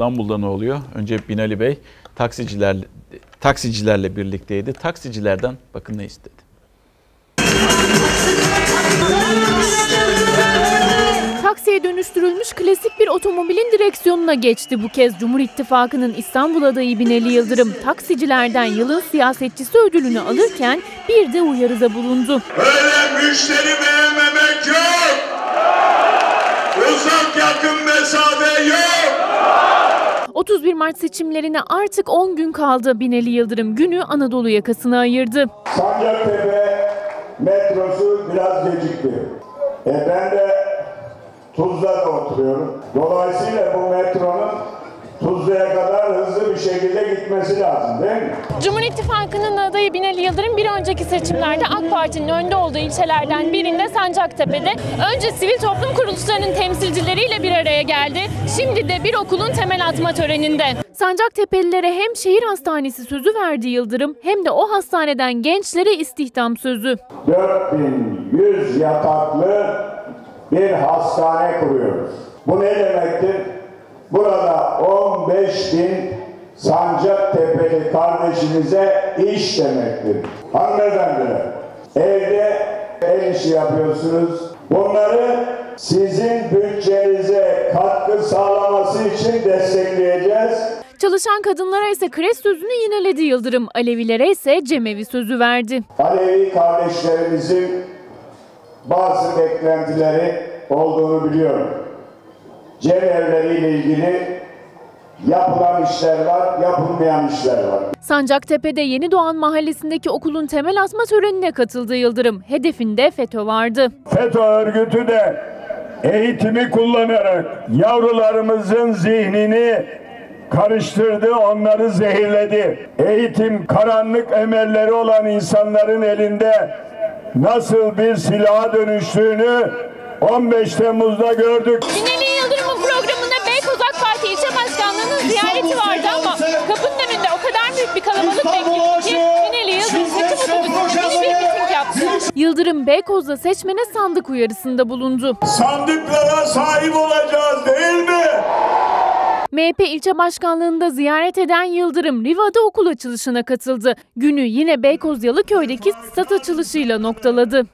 İstanbul'da ne oluyor? Önce Binali Bey taksiciler taksicilerle birlikteydi. Taksicilerden bakın ne istedi. Taksiye dönüştürülmüş klasik bir otomobilin direksiyonuna geçti bu kez Cumhur İttifakı'nın İstanbul adayı Binali Yıldırım taksicilerden yılın siyasetçisi ödülünü alırken bir de uyarıda bulundu. Öyle müşteri beğenmemek 31 Mart seçimlerine artık 10 gün kaldı. Binali Yıldırım günü Anadolu yakasına ayırdı. Sancaktepe metrosu biraz gecikti. E ben de Tuzla'da oturuyorum. Dolayısıyla bu metronun gitmesi lazım değil mi? Cumhur İttifakı'nın adayı Binali Yıldırım bir önceki seçimlerde AK Parti'nin önde olduğu ilçelerden birinde Sancaktepe'de önce sivil toplum kuruluşlarının temsilcileriyle bir araya geldi. Şimdi de bir okulun temel atma töreninde. Sancaktepe'lilere hem şehir hastanesi sözü verdi Yıldırım hem de o hastaneden gençlere istihdam sözü. 4100 yataklı bir hastane kuruyoruz. Bu ne demektir? Burada 15 bin Sancaktepe'li kardeşinize iş demektir. Hanımefendiler, evde el işi yapıyorsunuz. Bunları sizin bütçenize katkı sağlaması için destekleyeceğiz. Çalışan kadınlara ise kres sözünü yineledi Yıldırım. Alevilere ise cemevi sözü verdi. Alevi kardeşlerimizin bazı beklentileri olduğunu biliyorum. Cemevleriyle ilgili yapılan işler var, yapılmayan işler var. Sancaktepe'de Yeni Doğan Mahallesi'ndeki okulun temel atma törenine katıldı Yıldırım. Hedefinde FETÖ vardı. FETÖ örgütü de eğitimi kullanarak yavrularımızın zihnini karıştırdı, onları zehirledi. Eğitim karanlık emelleri olan insanların elinde nasıl bir silaha dönüştüğünü 15 Temmuz'da gördük. Binali Yıldırım Beykoz'da seçmene sandık uyarısında bulundu. Sandıklara sahip olacağız değil mi? MHP ilçe başkanlığında ziyaret eden Yıldırım Riva'da okul açılışına katıldı. Günü yine Beykoz Yalıköy'deki stat açılışıyla noktaladı.